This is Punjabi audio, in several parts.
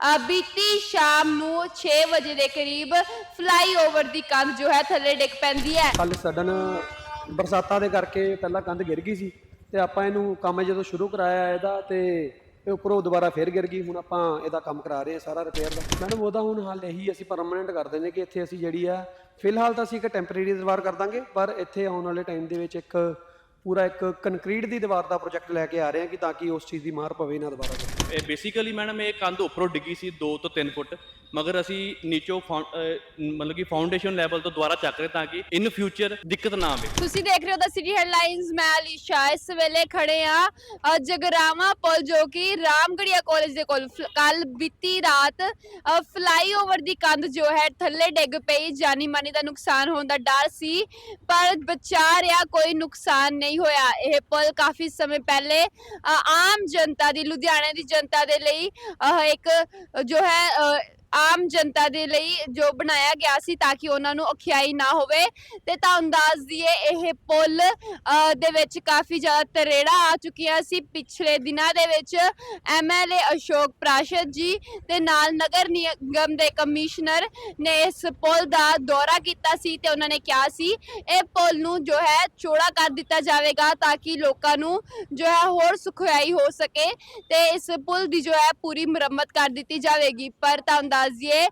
ਬੀਤੀ ਸ਼ਾਮ ਨੂੰ 6 ਵਜੇ ਦੇ ਕਰੀਬ ਫਲਾਈਓਵਰ ਦੀ ਕੰਧ ਜੋ ਹੈ ਥੱਲੇ ਡਿੱਗ ਪੈਂਦੀ ਹੈ। ਕੱਲ ਸਡਨ ਬਰਸਾਤਾਂ ਦੇ ਕਰਕੇ ਪਹਿਲਾਂ ਕੰਧ ਗਿਰ ਗਈ ਸੀ ਤੇ ਆਪਾਂ ਇਹਨੂੰ ਕੰਮ ਜਦੋਂ ਸ਼ੁਰੂ ਕਰਾਇਆ ਇਹਦਾ ਤੇ ਇਹ ਉੱਪਰੋਂ ਦੁਬਾਰਾ ਫੇਰ ਗਿਰ ਗਈ। ਹੁਣ ਆਪਾਂ ਇਹਦਾ ਕੰਮ ਕਰਾ ਰਹੇ ਹਾਂ ਸਾਰਾ ਰਿਪੇਅਰ ਦਾ। ਮੈਡਮ, ਉਹਦਾ ਹੁਣ ਹਾਲ ਇਹੀ ਅਸੀਂ ਪਰਮਨੈਂਟ ਕਰ ਦਿੰਦੇ ਕਿ ਇੱਥੇ ਅਸੀਂ ਜਿਹੜੀ ਆ, ਫਿਲਹਾਲ ਤਾਂ ਅਸੀਂ ਇੱਕ ਟੈਂਪਰੇਰੀ ਦੀਵਾਰ ਕਰ ਦਾਂਗੇ, ਪਰ ਇੱਥੇ ਆਉਣ ਵਾਲੇ ਟਾਈਮ ਦੇ ਵਿੱਚ ਇੱਕ ਪੂਰਾ ਇੱਕ ਕੰਕਰੀਟ ਦੀ ਦੀਵਾਰ ਦਾ ਪ੍ਰੋਜੈਕਟ ਲੈ ਕੇ ਆ ਰਹੇ ਹਾਂ ਕਿ ਤਾਂ ਕਿ ਉਸ ਚੀਜ਼ ਦੀ ਮਾਰ ਪਵੇ ਨਾ ਦੁਬਾਰਾ ਇਹ ਬੇਸਿਕਲੀ ਮੈਡਮ ਇਹ ਕੰਧ ਉੱਪਰੋਂ ਡਿੱਗੀ ਸੀ 2 ਤੋਂ 3 ਫੁੱਟ। ਮਗਰ ਅਸੀਂ ਨੀਚੋਂ ਮਤਲਬ ਕਿ ਫਾਊਂਡੇਸ਼ਨ ਲੈਵਲ ਤੋਂ ਦੁਬਾਰਾ ਚੱਕ ਰਹੇ ਤਾਂ ਕਿ ਇਨ ਫਿਊਚਰ ਦਿੱਕਤ ਨਾ ਆਵੇ। ਤੁਸੀਂ ਦੇਖ ਰਹੇ ਹੋ ਦਾ ਸਿਟੀ ਹੈਡਲਾਈਨਸ ਮੈਂ ਅਲੀਸ਼ਾ ਇਸ ਵੇਲੇ ਖੜੇ ਆ ਜਗਰਾਵਾ ਪੁਲ ਜੋ ਕਿ ਰਾਮਗੜੀਆ ਕਾਲਜ ਦੇ ਕੋਲ। ਕੱਲ ਬੀਤੀ ਰਾਤ ਫਲਾਈਓਵਰ ਦੀ ਕੰਧ ਜੋ ਹੈ ਥੱਲੇ ਡਿੱਗ ਪਈ। ਜਾਨੀ ਮਾਨੀ ਦਾ ਨੁਕਸਾਨ ਹੋਣ ਦਾ ਡਰ ਸੀ ਪਰ ਬਚਾ ਰਿਹਾ ਕੋਈ ਨੁਕਸਾਨ ਨਹੀਂ ਹੋਇਆ। ਇਹ ਪੁਲ ਕਾਫੀ ਸਮੇਂ ਪਹਿਲੇ ਆਮ ਜਨਤਾ ਦੀ ਲੁਧਿਆਣੇ ਦੀ ਜਨਤਾ ਦੇ ਲਈ ਅ, ਇੱਕ ਜੋ ਹੈ ਆਮ ਜਨਤਾ ਦੇ ਲਈ ਜੋ ਬਣਾਇਆ ਗਿਆ ਸੀ ਤਾਂ ਕਿ ਉਹਨਾਂ ਨੂੰ ਔਖਿਆਈ ਨਾ ਹੋਵੇ ਤੇ ਤੁਹਾਨੂੰ ਦੱਸ ਦਈਏ ਇਹ ਪੁਲ ਅ, ਦੇ ਵਿੱਚ ਕਾਫੀ ਜ਼ਿਆਦਾ ਤਰੇੜਾ ਆ ਚੁੱਕੀਆਂ ਸੀ। ਪਿਛਲੇ ਦਿਨਾਂ ਦੇ ਵਿੱਚ ਐਮਐਲਏ ਅਸ਼ੋਕ ਪ੍ਰਾਸ਼ਦ ਜੀ ਤੇ ਨਾਲ ਨਗਰ ਨਿਗਮ ਦੇ ਕਮਿਸ਼ਨਰ ਨੇ ਇਸ ਪੁਲ ਦਾ ਦੌਰਾ ਕੀਤਾ ਸੀ ਤੇ ਉਹਨਾਂ ਨੇ ਕਿਹਾ ਸੀ ਇਹ ਪੁਲ ਨੂੰ ਜੋ ਹੈ ਚੌੜਾ ਕਰ ਦਿੱਤਾ ਜਾਵੇਗਾ ਤਾਂ ਕਿ ਲੋਕਾਂ ਨੂੰ ਜੋ ਹੈ ਹੋਰ ਸੁਖਿਆਈ ਹੋ ਸਕੇ ਤੇ ਇਸ ਪੁਲ ਦੀ ਜੋ ਹੈ ਪੂਰੀ ਮੁਰੰਮਤ ਕਰ ਦਿੱਤੀ ਜਾਵੇਗੀ। ਪਰ ਤੁਹਾਨੂੰ ਦੱਸ ਦਈਏ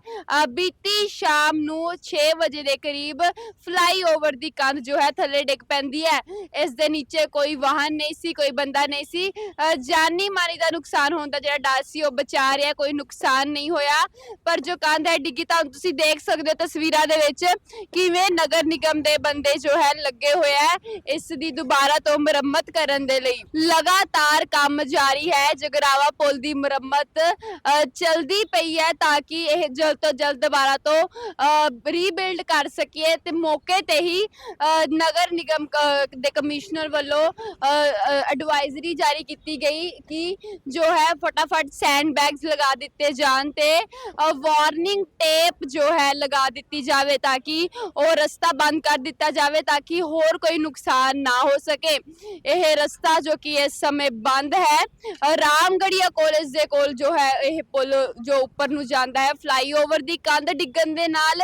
ਬੀਤੀ ਸ਼ਾਮ ਨੂੰ 6 ਵਜੇ ਦੇ ਕਰੀਬ ਫਲਾਈਓਵਰ ਦੀ ਕੰਧ ਜੋ ਹੈ ਥੱਲੇ ਡਿੱਗ ਪੈਂਦੀ ਹੈ। ਇਸ ਦੇ ਨੀਚੇ ਕੋਈ ਵਾਹਨ ਨਹੀਂ ਸੀ ਕੋਈ ਬੰਦਾ ਨਹੀਂ ਸੀ। ਅ, ਜਾਨੀ ਮਾਨੀ ਦਾ ਨੁਕਸਾਨ ਹੋਣ ਦਾ ਜਿਹੜਾ ਡਰ ਸੀ ਉਹ ਬਚਾ ਰਿਹਾ ਕੋਈ ਨੁਕਸਾਨ ਨਹੀਂ ਹੋਇਆ। ਪਰ ਜੋ ਕੰਧ ਹੈ ਡਿੱਗੀ ਤਾਂ ਤੁਸੀਂ ਦੇਖ ਸਕਦੇ ਹੋ ਤਸਵੀਰਾਂ ਦੇ ਵਿੱਚ ਕਿਵੇਂ ਨਗਰ ਨਿਗਮ ਦੇ ਬੰਦੇ ਜੋ ਹੈ ਲੱਗੇ ਹੋਏ ਹੈ। ਇਸ ਦੀ ਦੁਬਾਰਾ ਤੋਂ ਮੁਰੰਮਤ ਕਰਨ ਦੇ ਲਈ ਲਗਾਤਾਰ ਕੰਮ ਜਾਰੀ ਹੈ। ਜਗਰਾਵਾ ਪੁਲ ਦੀ ਮੁਰੰਮਤ ਅ, ਚਲਦੀ ਪਈ ਹੈ ਤਾਂ ਕਿ ਇਹ ਜਲਦ ਤੋਂ ਜਲਦ ਦੁਬਾਰਾ ਤੋਂ ਰੀਬਿਲਡ ਕਰ ਸਕੀਏ ਤੇ ਮੌਕੇ ਤੇ ਹੀ ਨਗਰ ਨਿਗਮ ਕ- ਦੇ ਕਮਿਸ਼ਨਰ ਵੱਲੋਂ ਐਡਵਾਈਜ਼ਰੀ ਜਾਰੀ ਕੀਤੀ ਗਈ ਕਿ ਜੋ ਹੈ ਫਟਾਫਟ ਸੈਂਡ ਬੈਗਸ ਲਗਾ ਦਿੱਤੇ ਜਾਣ ਤੇ ਵਾਰਨਿੰਗ ਟੇਪ ਜੋ ਹੈ ਲਗਾ ਦਿੱਤੀ ਜਾਵੇ ਤਾਂ ਕਿ ਉਹ ਰਸਤਾ ਬੰਦ ਕਰ ਦਿੱਤਾ ਜਾਵੇ ਤਾਂ ਕਿ ਹੋਰ ਕੋਈ ਨੁਕਸਾਨ ਨਾ ਹੋ ਸਕੇ। ਇਹ ਰਸਤਾ ਜੋ ਕਿ ਇਸ ਸਮੇਂ ਬੰਦ ਹੈ ਰਾਮਗੜੀਆ ਕਾਲਜ ਦੇ ਕੋਲ ਜੋ ਹੈ ਇਹ ਪੁਲ ਜੋ ਉੱਪਰ ਨੂੰ ਜਾਂਦਾ ਹੈ ਫਲਾਈਓਵਰ ਦੀ ਕੰਧ ਡਿੱਗਣ ਦੇ ਨਾਲ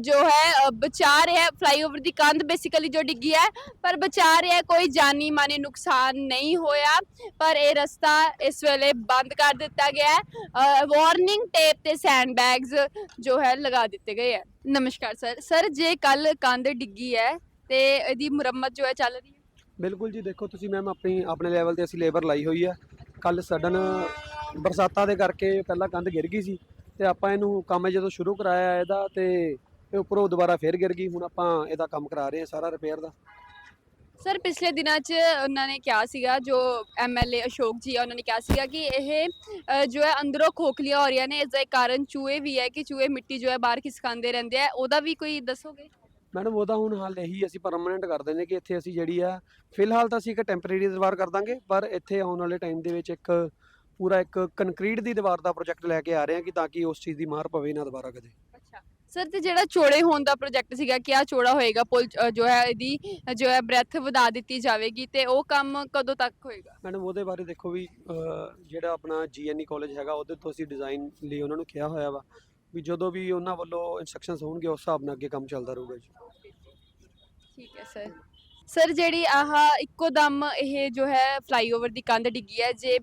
ਜੋ ਹੈ ਬਚਾ ਰਿਹਾ ਫਲਾਈਓਵਰ ਦੀ ਕੰਧ ਬੇਸਿਕਲੀ ਜੋ ਡਿੱਗੀ ਹੈ, ਪਰ ਬਚਾ ਰਿਹਾ ਕੋਈ ਜਾਨੀ ਮਾਨੀ ਨੁਕਸਾਨ ਨਹੀਂ ਹੋਇਆ। ਪਰ ਇਹ ਰਸਤਾ ਇਸ ਵੇਲੇ ਬੰਦ ਕਰ ਦਿੱਤਾ ਗਿਆ ਹੈ। ਵਾਰਨਿੰਗ ਟੇਪ ਤੇ ਸੈਂਡ ਬੈਗਸ ਜੋ ਹੈ, ਲਗਾ ਦਿੱਤੇ ਗਏ ਹੈ। ਨਮਸਕਾਰ ਸਰ ਸਰ ਜੇ ਕੱਲ ਕੰਧ ਡਿੱਗੀ ਹੈ, ਤੇ ਇਹਦੀ ਮੁਰੰਮਤ ਜੋ ਹੈ, ਚੱਲ ਰਹੀ ਹੈ? ਬਿਲਕੁਲ ਜੀ, ਦੇਖੋ ਤੁਸੀਂ ਮੈਮ ਆਪਣੀ, ਆਪਣੇ ਲੈਵਲ ਤੇ ਅਸੀਂ ਲੇਬਰ ਲਾਈ ਹੋਈ ਆ ਕੱਲ ਸਡਨ ਬਰਸਾਤਾਂ ਦੇ ਕਰਕੇ ਪਹਿਲਾਂ ਕੰਧ ਗਿਰ ਗਈ ਸੀ। ਤੇ ਆਪਾਂ ਇਹਨੂੰ ਕੰਮ ਜਦੋਂ ਸ਼ੁਰੂ ਕਰਾਇਆ ਇਹਦਾ ਤੇ ਇਹ ਉੱਪਰੋਂ ਦੁਬਾਰਾ ਫੇਰ ਗਿਰ ਗਈ ਹੁਣ ਆਪਾਂ ਇਹਦਾ ਕੰਮ ਕਰਾ ਰਹੇ ਹਾਂ ਸਾਰਾ ਰਿਪੇਅਰ ਦਾ। ਸਰ ਪਿਛਲੇ ਦਿਨਾਂ 'ਚ ਉਹਨਾਂ ਨੇ ਕਿਹਾ ਸੀਗਾ ਜੋ ਐਮਐਲਏ ਅਸ਼ੋਕ ਜੀ ਆ ਉਹਨਾਂ ਨੇ ਕਿਹਾ ਸੀਗਾ ਕਿ ਇਹ ਅ, ਜੋ ਹੈ ਅੰਦਰੋਂ ਖੋਖਲੀਆਂ ਹੋ ਰਹੀਆਂ ਨੇ ਇਸ ਦਾ ਇੱਕ ਕਾਰਨ ਚੂਹੇ ਵੀ ਹੈ ਕਿ ਚੂਹੇ ਮਿੱਟੀ ਜੋ ਹੈ ਬਾਹਰ ਖਿਸਕਾਉਂਦੇ ਰਹਿੰਦੇ ਆ। ਉਹਦਾ ਵੀ ਕੋਈ ਦੱਸੋਗੇ? ਮੈਡਮ ਉਹਦਾ ਹੁਣ ਹਾਲ ਇਹੀ ਅਸੀਂ ਪਰਮਨੈਂਟ ਕਰ ਦਿੰਦੇ ਕਿ ਇੱਥੇ ਅਸੀਂ ਜਿਹੜੀ ਆ ਫਿਲਹਾਲ ਤਾਂ ਅਸੀਂ ਇੱਕ ਟੈਂਪਰੇਰੀ ਦੀਵਾਰ ਕਰ ਦਾਂਗੇ ਪਰ ਇੱਥੇ ਆਉਣ ਵਾਲੇ ਟਾਈਮ ਦੇ ਵਿੱਚ ਇੱਕ ਪੂਰਾ ਇੱਕ ਕੰਕਰੀਟ ਦੀ ਦੀਵਾਰ ਦਾ ਪ੍ਰੋਜੈਕਟ ਲੈ ਕੇ ਆ ਰਹੇ ਹਾਂ ਕਿ ਤਾਂ ਕਿ ਉਸ ਚੀਜ਼ ਦੀ ਮਾਰ ਪਵੇ ਨਾ ਦੁਬਾਰਾ ਕਦੇ। ਅੱਛਾ। ਸਰ ਤੇ ਜਿਹੜਾ ਚੌੜੇ ਹੋਣ ਦਾ ਪ੍ਰੋਜੈਕਟ ਸੀਗਾ ਕਿ ਆ ਚੌੜਾ ਹੋਏਗਾ? ਪੁਲ ਅ, ਜੋ ਹੈ ਇਹਦੀ ਅ, ਜੋ ਹੈ ਬ੍ਰੈਥ ਵਧਾ ਦਿੱਤੀ ਜਾਵੇਗੀ ਤੇ ਉਹ ਕੰਮ ਕਦੋਂ ਤੱਕ ਹੋਏਗਾ? ਮੈਡਮ ਉਹਦੇ ਬਾਰੇ ਦੇਖੋ ਵੀ ਅਹ, ਜਿਹੜਾ ਆਪਣਾ ਜੀਐਨਈ ਕਾਲਜ ਹੈਗਾ ਉਹਦੇ ਤੋਂ ਅਸੀਂ ਡਿਜ਼ਾਈਨ ਲਈ ਉਹਨਾਂ ਨੂੰ ਕਿਹਾ ਹੋਇਆ ਵਾ ਵੀ ਜਦੋਂ ਵੀ ਉਹਨਾਂ ਵੱਲੋਂ ਇਨਸਟਰਕਸ਼ਨਸ ਹੋਣਗੇ ਉਸ ਹਿਸਾਬ ਨਾਲ ਅੱਗੇ ਕੰਮ ਚੱਲਦਾ ਰਹੂਗਾ ਜੀ। ਠੀਕ ਹੈ ਸਰ ਸਰ, ਜਿਹੜੀ ਆਹ ਇੱਕੋ ਦਮ ਇਹ ਜੋ ਹੈ ਫਲਾਈਓਵਰ ਦੀ ਕੰਧ ਡਿੱਗੀ ਹੈ, ਜੇ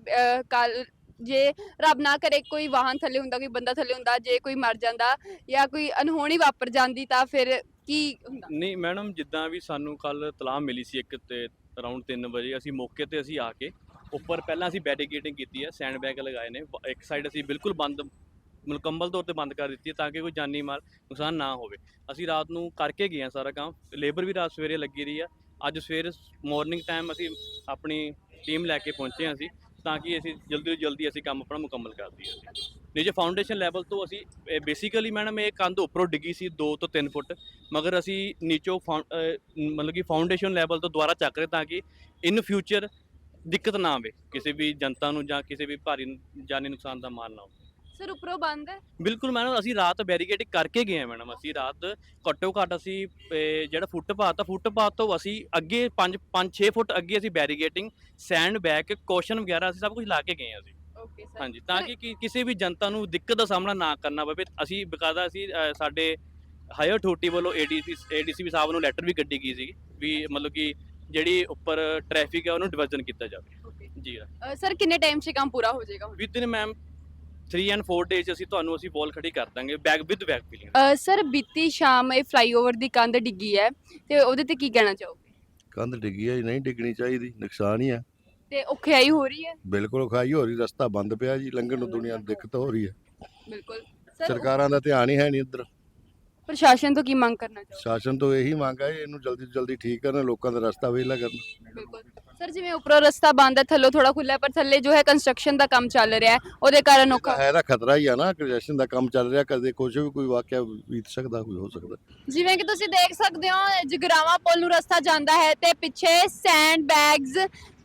ਕੱਲ ਜੇ ਰੱਬ ਨਾ ਕਰੇ ਕੋਈ ਵਾਹਨ ਥੱਲੇ ਹੁੰਦਾ, ਕੋਈ ਬੰਦਾ ਥੱਲੇ ਹੁੰਦਾ, ਜੇ ਕੋਈ ਮਰ ਜਾਂਦਾ ਜਾਂ ਕੋਈ ਅਨਹੋਣੀ ਵਾਪਰ ਜਾਂਦੀ ਤਾਂ ਫਿਰ ਕੀ ਹੁੰਦਾ? ਨਹੀਂ, ਮੈਡਮ, ਜਿੱਦਾਂ ਵੀ ਸਾਨੂੰ ਕੱਲ ਤਲਾਹ ਮਿਲੀ ਸੀ ਇੱਕ ਤੇ ਅਰਾਊਂਡ 3 ਵਜੇ, ਅਸੀਂ ਮੌਕੇ ਤੇ ਅਸੀਂ ਆ ਕੇ ਉੱਪਰ ਪਹਿਲਾਂ ਅਸੀਂ ਬੈਰੀਕੇਡਿੰਗ ਕੀਤੀ ਹੈ ਸੈਂਡ ਬੈਗ ਲਗਾਏ ਨੇ ਇੱਕ ਸਾਈਡ ਅਸੀਂ ਬਿਲਕੁਲ ਬੰਦ ਮੁਕੰਮਲ ਤੌਰ ਤੇ ਬੰਦ ਕਰ ਦਿੱਤੀ ਹੈ ਤਾਂ ਕਿ ਕੋਈ ਜਾਨੀ ਮਾਲ ਨੁਕਸਾਨ ਨਾ ਹੋਵੇ। ਅਸੀਂ ਰਾਤ ਨੂੰ ਕਰਕੇ ਗਏ ਹਾਂ ਸਾਰਾ ਕੰਮ ਲੇਬਰ ਵੀ ਰਾਤ ਸਵੇਰੇ ਲੱਗੀ ਰਹੀ ਆ ਅੱਜ ਸਵੇਰ ਮਾਰਨਿੰਗ ਟਾਈਮ ਅਸੀਂ ਆਪਣੀ ਟੀਮ ਲੈ ਕੇ ਪਹੁੰਚੇ ਹਾਂ ਅਸੀਂ, ਤਾਂ ਕਿ ਅਸੀਂ ਜਲਦੀ ਤੋਂ ਜਲਦੀ ਅਸੀਂ ਕੰਮ ਆਪਣਾ ਮੁਕੰਮਲ ਕਰ ਦਈਏ ਅਸੀਂ। ਨਹੀਂ ਜੇ ਫਾਊਂਡੇਸ਼ਨ ਲੈਵਲ ਤੋਂ ਅਸੀਂ ਬੇਸਿਕਲੀ ਮੈਡਮ ਇਹ ਕੰਧ ਉੱਪਰੋਂ ਡਿੱਗੀ ਸੀ 2 ਤੋਂ 3 ਫੁੱਟ, ਮਗਰ ਅਸੀਂ ਨੀਚੋਂ ਫਾਊਂ- ਮਤਲਬ ਕਿ ਫਾਊਂਡੇਸ਼ਨ ਲੈਵਲ ਤੋਂ ਦੁਬਾਰਾ ਚੱਕ ਰਹੇ ਤਾਂ ਕਿ ਇਨ ਫਿਊਚਰ ਦਿੱਕਤ ਨਾ ਆਵੇ, ਕਿਸੇ ਵੀ ਜਨਤਾ ਨੂੰ ਜਾਂ ਕਿਸੇ ਵੀ ਭਾਰੀ ਜਾਨੀ ਨੁਕਸਾਨ ਦਾ ਮਾਲ ਨਾ ਹੋਵੇ। ਸਰ ਉੱਪਰੋਂ ਬੰਦ ਹੈ? ਬਿਲਕੁਲ ਮੈਡਮ ਅਸੀਂ ਰਾਤ ਬੈਰੀਕੇਡਿੰਗ ਕਰਕੇ ਗਏ ਆ ਮੈਡਮ ਅਸੀਂ ਰਾਤ ਘੱਟੋ ਘੱਟ ਅਸੀਂ ਜਿਹੜਾ ਫੁੱਟਪਾਥ ਆ ਫੁੱਟਪਾਥ ਤੋਂ ਅਸੀਂ ਅੱਗੇ 5 5 6 ਫੁੱਟ ਅੱਗੇ ਅਸੀਂ ਬੈਰੀਕੇਡਿੰਗ ਸੈਂਡ ਬੈਗ ਕੋਸ਼ਨ ਵਗੈਰਾ ਅਸੀਂ ਸਭ ਕੁਝ ਲਾ ਕੇ ਗਏ ਆ ਅਸੀਂ। ਓਕੇ ਸਰ ਹਾਂਜੀ ਤਾਂ ਕਿ ਕਿ ਕਿਸੇ ਵੀ ਜਨਤਾ ਨੂੰ ਦਿੱਕਤ ਦਾ ਸਾਹਮਣਾ ਨਾ ਕਰਨਾ ਪਵੇ ਅਸੀਂ ਬਕਾਇਦਾ ਅਸੀਂ ਅ, ਸਾਡੇ ਹਾਇਰ ਅਥਾਰਟੀ ਵੱਲੋਂ ਏਡੀਸੀ ਏਡੀਸੀਪੀ ਸਾਹਿਬ ਨੂੰ ਲੈਟਰ ਵੀ ਕੱਢੀ ਗਈ ਸੀ ਵੀ ਮਤਲਬ ਕਿ ਜਿਹੜੀ ਉੱਪਰ ਟ੍ਰੈਫਿਕ ਹੈ ਉਹਨੂੰ ਡਿਵੀਜ਼ਨ ਕੀਤਾ ਜਾਵੇ। ਓਕੇ ਜੀ ਸਰ ਕਿੰਨੇ ਟਾਈਮ 'ਚ ਕੰਮ ਪੂਰਾ ਹੋ ਜਾਏਗਾ within ma'am 3 and 4 days ਅਸੀਂ ਤੁਹਾਨੂੰ ਅਸੀਂ ਵਾਲ ਖੜੀ ਕਰ ਦਾਂਗੇ bag with bag filling sir ਬੀਤੀ ਸ਼ਾਮ ਇਹ ਫਲਾਈਓਵਰ ਦੀ ਕੰਧ ਡਿੱਗੀ ਹੈ ਤੇ ਉਹਦੇ ਤੇ ਕੀ ਕਹਿਣਾ ਚਾਹੋਗੇ? ਕੰਧ ਡਿੱਗੀ ਹੈ ਜੀ ਨਹੀਂ ਡਿੱਗਣੀ ਚਾਹੀਦੀ ਨੁਕਸਾਨ ਹੀ ਹੈ। ਤੇ ਔਖਿਆਈ ਹੋ ਰਹੀ ਹੈ? ਬਿਲਕੁਲ ਖਾਈ ਹੋ ਰਹੀ ਰਸਤਾ ਬੰਦ ਪਿਆ ਜੀ ਲੰਘਣ ਨੂੰ ਦੁਨੀਆ ਨੂੰ ਦਿੱਕਤ ਹੋ ਰਹੀ ਹੈ। ਬਿਲਕੁਲ। ਸਰ ਸਰਕਾਰਾਂ ਦਾ ਧਿਆਨ ਹੀ ਹੈ ਨਹੀਂ ਇੱਧਰ। ਪ੍ਰਸ਼ਾਸਨ ਤੋਂ ਕੀ ਮੰਗ ਕਰਨਾ ਚਾਹੋਗੇ? ਸ਼ਾਸਨ ਤੋਂ ਇਹੀ ਮੰਗ ਹੈ ਇਹਨੂੰ ਜਲਦੀ ਤੋਂ ਜਲਦੀ ਠੀਕ ਕਰਨ ਲੋਕਾਂ ਦਾ ਰਸਤਾ ਵਿਹਲਾ ਕਰਨ। ਬਿਲਕੁਲ। ਸਰ ਜਿਵੇਂ ਉੱਪਰੋਂ ਰਸਤਾ ਬੰਦ ਹੈ ਥੱਲੋਂ ਥੋੜਾ ਖੁੱਲਾ ਹੈ ਪਰ ਥੱਲੇ ਜੋ ਹੈ ਕੰਸਟਰਕਸ਼ਨ ਦਾ ਕੰਮ ਚੱਲ ਰਿਹਾ ਹੈ ਉਹਦੇ ਕਾਰਨ ਔਖਾ ਹੈ ਤਾਂ ਖਤਰਾ ਹੀ ਆ ਨਾ ਕੰਜੈਸ਼ਨ ਦਾ ਕੰਮ ਚੱਲ ਰਿਹਾ ਕਦੇ ਕੁਝ ਵੀ ਕੋਈ ਵਾਕਿਆ ਬੀਤ ਸਕਦਾ ਕੋਈ ਹੋ ਸਕਦਾ। ਜਿਵੇਂ ਕਿ ਤੁਸੀਂ ਦੇਖ ਸਕਦੇ ਹੋ ਜਗਰਾਵਾ ਪੁਲ ਨੂੰ ਰਸਤਾ ਜਾਂਦਾ ਹੈ ਤੇ ਪਿੱਛੇ ਸੈਂਡ ਬੈਗਸ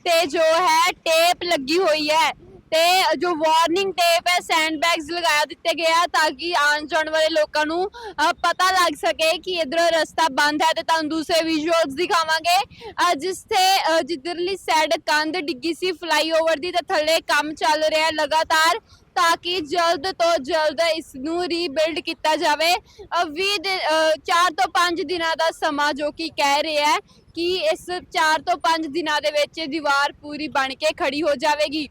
ਤੇ ਜੋ ਹੈ ਟੇਪ ਲੱਗੀ ਹੋਈ ਹੈ। ਤੇ ਜੋ ਵਾਰਨਿੰਗ ਟੇਪ ਹੈ ਸੈਂਡ ਬੈਗਸ ਲਗਾਇਆ ਦਿੱਤੇ ਗਏ ਆ ਤਾਂ ਕਿ ਆਉਣ ਜਾਣ ਵਾਲੇ ਲੋਕਾਂ ਨੂੰ ਪਤਾ ਲੱਗ ਸਕੇ ਕਿ ਇਧਰੋਂ ਰਸਤਾ ਬੰਦ ਹੈ ਤੇ ਤੁਹਾਨੂੰ ਦੂਸਰੇ ਵਿਜ਼ੂਅਲਸ ਦਿਖਾਵਾਂਗੇ। ਅ, ਜਿਸ ਤੇ ਜਿੱਧਰਲੀ ਸਾਈਡ ਕੰਧ ਡਿੱਗੀ ਸੀ ਫਲਾਈਓਵਰ ਦੀ ਤੇ ਥੱਲੇ ਕੰਮ ਚੱਲ ਰਿਹਾ ਲਗਾਤਾਰ ਤਾਂ ਕਿ ਜਲਦ ਤੋਂ ਜਲਦ ਇਸ ਨੂੰ ਰੀਬਿਲਡ ਕੀਤਾ ਜਾਵੇ। 20 4 ਤੋਂ 5 ਦਿਨਾਂ ਦਾ ਸਮਾਂ ਜੋ ਕਿ ਕਹਿ ਰਿਹਾ ਹੈ ਕਿ ਇਸ 4 ਤੋਂ 5 ਦਿਨਾਂ ਦੇ ਵਿੱਚ ਦੀਵਾਰ ਪੂਰੀ ਬਣ ਕੇ ਖੜੀ ਹੋ ਜਾਵੇਗੀ।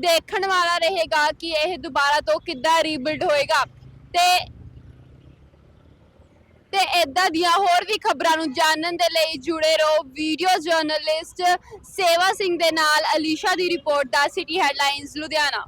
ਦੇਖਣ ਵਾਲਾ ਰਹੇਗਾ ਕਿ ਇਹ ਦੁਬਾਰਾ ਤੋਂ ਕਿੱਦਾਂ ਰੀਬਿਲਡ ਹੋਏਗਾ। ਤੇ ਤੇ ਇਦਾਂ ਦੀਆਂ ਹੋਰ ਵੀ ਖਬਰਾਂ ਨੂੰ ਜਾਣਨ ਦੇ ਲਈ ਜੁੜੇ ਰਹੋ ਵੀਡੀਓ ਜਰਨਲਿਸਟ ਸੇਵਾ ਸਿੰਘ ਦੇ ਨਾਲ ਅਲੀਸ਼ਾ ਦੀ ਰਿਪੋਰਟ ਦਾ ਸਿਟੀ ਹੈਡਲਾਈਨਸ ਲੁਧਿਆਣਾ।